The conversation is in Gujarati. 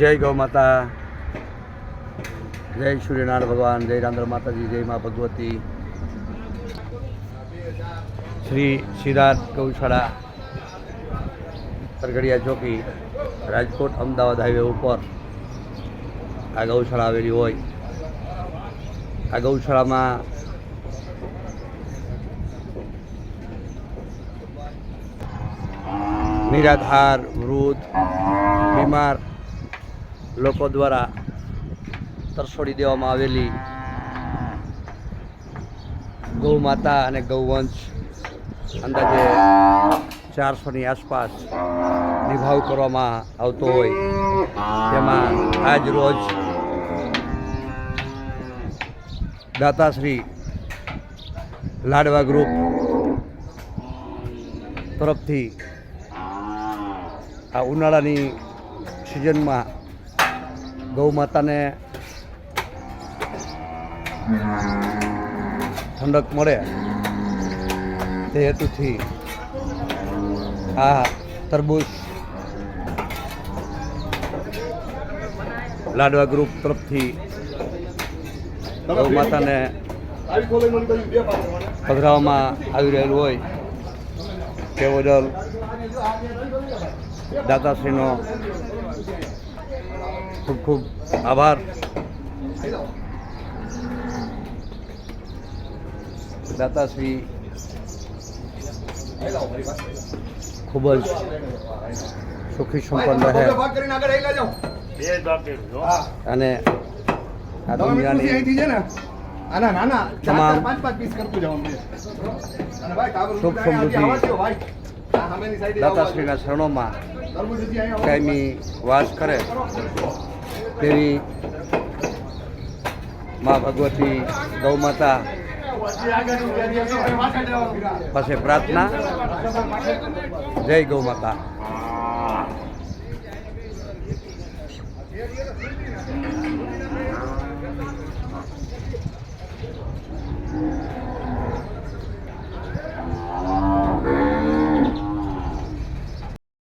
જય ગૌ માતા. જય સૂર્યનારાયણ ભગવાન, જય રાંદ્ર માતાજી, જય મા ભગવતી. શ્રી સિદ્ધાર્થ ગૌશાળા સરગડિયા ચોકી, રાજકોટ, અમદાવાદ હાઈવે ઉપર આ ગૌશાળા આવેલી હોય. આ ગૌશાળામાં નિરાધાર, વૃદ્ધ, બીમાર લોકો દ્વારા તરસોડી દેવામાં આવેલી ગૌ માતા અને ગૌવંશ અંદાજે ચારસોની આસપાસ નિભાવ કરવામાં આવતો હોય. તેમાં આજ રોજ દાતાશ્રી લાડવા ગ્રુપ તરફથી આ ઉનાળાની સિઝનમાં ગૌ માતાને ઠંડક મળે તે હેતુથી આ તરબૂચ લાડવા ગ્રુપ તરફથી ગૌ માતાને પધરાવવામાં આવી રહેલું હોય તે બદલ દાતાશ્રીનો ખૂબ ખૂબ આભાર. દાતાશ્રી ખૂબ જ સુખી સંપન્ન રહે અને આ દુનિયાની તમામ સુખ સમૃદ્ધિ દાતાશ્રીના શરણોમાં કાયમી વાસ કરે તેવી મા ભગવતી ગૌ માતા પાસે પ્રાર્થના. જય ગૌ માતા.